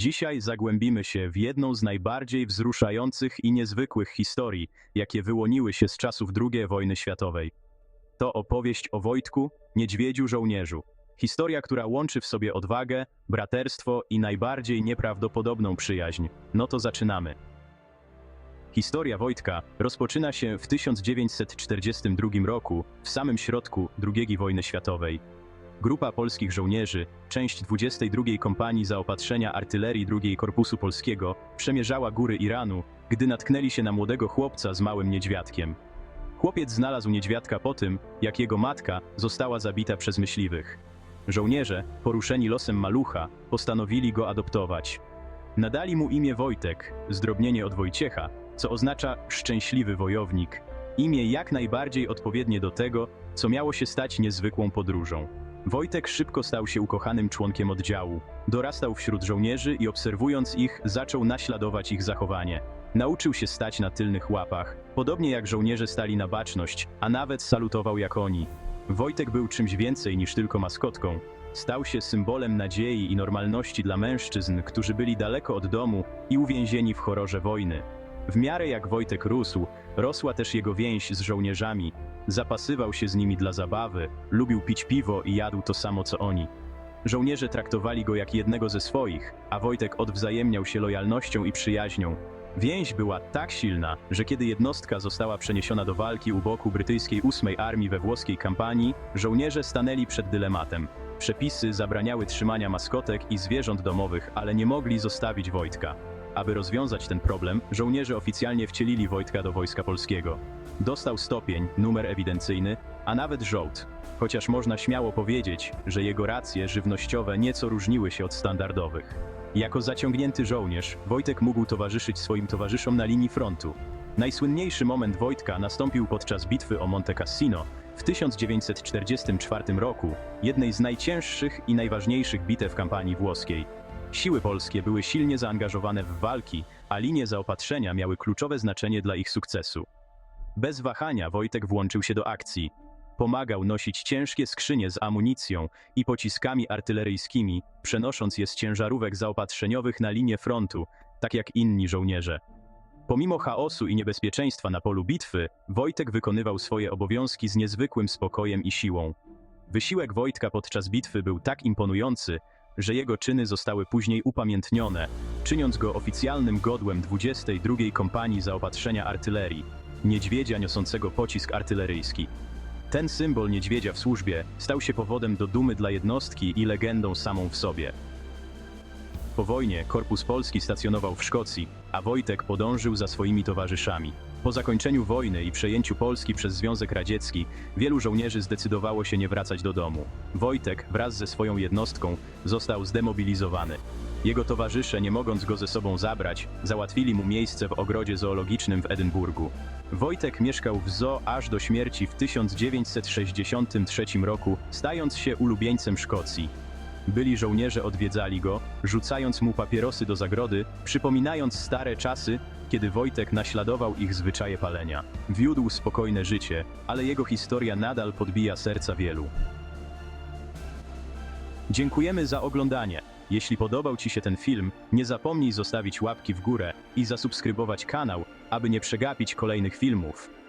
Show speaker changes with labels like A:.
A: Dzisiaj zagłębimy się w jedną z najbardziej wzruszających i niezwykłych historii, jakie wyłoniły się z czasów II wojny światowej. To opowieść o Wojtku, niedźwiedziu żołnierzu. Historia, która łączy w sobie odwagę, braterstwo i najbardziej nieprawdopodobną przyjaźń. No to zaczynamy. Historia Wojtka rozpoczyna się w 1942 roku, w samym środku II wojny światowej. Grupa polskich żołnierzy, część 22 Kompanii Zaopatrzenia Artylerii II Korpusu Polskiego, przemierzała góry Iranu, gdy natknęli się na młodego chłopca z małym niedźwiadkiem. Chłopiec znalazł niedźwiadka po tym, jak jego matka została zabita przez myśliwych. Żołnierze, poruszeni losem malucha, postanowili go adoptować. Nadali mu imię Wojtek, zdrobnienie od Wojciecha, co oznacza szczęśliwy wojownik. Imię jak najbardziej odpowiednie do tego, co miało się stać niezwykłą podróżą. Wojtek szybko stał się ukochanym członkiem oddziału. Dorastał wśród żołnierzy i obserwując ich, zaczął naśladować ich zachowanie. Nauczył się stać na tylnych łapach, podobnie jak żołnierze stali na baczność, a nawet salutował jak oni. Wojtek był czymś więcej niż tylko maskotką. Stał się symbolem nadziei i normalności dla mężczyzn, którzy byli daleko od domu i uwięzieni w horrorze wojny. W miarę jak Wojtek rósł, rosła też jego więź z żołnierzami. Zapasywał się z nimi dla zabawy, lubił pić piwo i jadł to samo co oni. Żołnierze traktowali go jak jednego ze swoich, a Wojtek odwzajemniał się lojalnością i przyjaźnią. Więź była tak silna, że kiedy jednostka została przeniesiona do walki u boku brytyjskiej 8 Armii we włoskiej kampanii, żołnierze stanęli przed dylematem. Przepisy zabraniały trzymania maskotek i zwierząt domowych, ale nie mogli zostawić Wojtka. Aby rozwiązać ten problem, żołnierze oficjalnie wcielili Wojtka do Wojska Polskiego. Dostał stopień, numer ewidencyjny, a nawet żołd. Chociaż można śmiało powiedzieć, że jego racje żywnościowe nieco różniły się od standardowych. Jako zaciągnięty żołnierz, Wojtek mógł towarzyszyć swoim towarzyszom na linii frontu. Najsłynniejszy moment Wojtka nastąpił podczas bitwy o Monte Cassino w 1944 roku, jednej z najcięższych i najważniejszych bitew kampanii włoskiej. Siły polskie były silnie zaangażowane w walki, a linie zaopatrzenia miały kluczowe znaczenie dla ich sukcesu. Bez wahania Wojtek włączył się do akcji. Pomagał nosić ciężkie skrzynie z amunicją i pociskami artyleryjskimi, przenosząc je z ciężarówek zaopatrzeniowych na linię frontu, tak jak inni żołnierze. Pomimo chaosu i niebezpieczeństwa na polu bitwy, Wojtek wykonywał swoje obowiązki z niezwykłym spokojem i siłą. Wysiłek Wojtka podczas bitwy był tak imponujący, że jego czyny zostały później upamiętnione, czyniąc go oficjalnym godłem 22 Kompanii Zaopatrzenia Artylerii, niedźwiedzia niosącego pocisk artyleryjski. Ten symbol niedźwiedzia w służbie stał się powodem do dumy dla jednostki i legendą samą w sobie. Po wojnie Korpus Polski stacjonował w Szkocji, a Wojtek podążył za swoimi towarzyszami. Po zakończeniu wojny i przejęciu Polski przez Związek Radziecki, wielu żołnierzy zdecydowało się nie wracać do domu. Wojtek wraz ze swoją jednostką został zdemobilizowany. Jego towarzysze, nie mogąc go ze sobą zabrać, załatwili mu miejsce w ogrodzie zoologicznym w Edynburgu. Wojtek mieszkał w zoo aż do śmierci w 1963 roku, stając się ulubieńcem Szkocji. Byli żołnierze odwiedzali go, rzucając mu papierosy do zagrody, przypominając stare czasy, kiedy Wojtek naśladował ich zwyczaje palenia. Wiódł spokojne życie, ale jego historia nadal podbija serca wielu. Dziękujemy za oglądanie. Jeśli podobał Ci się ten film, nie zapomnij zostawić łapki w górę i zasubskrybować kanał, aby nie przegapić kolejnych filmów.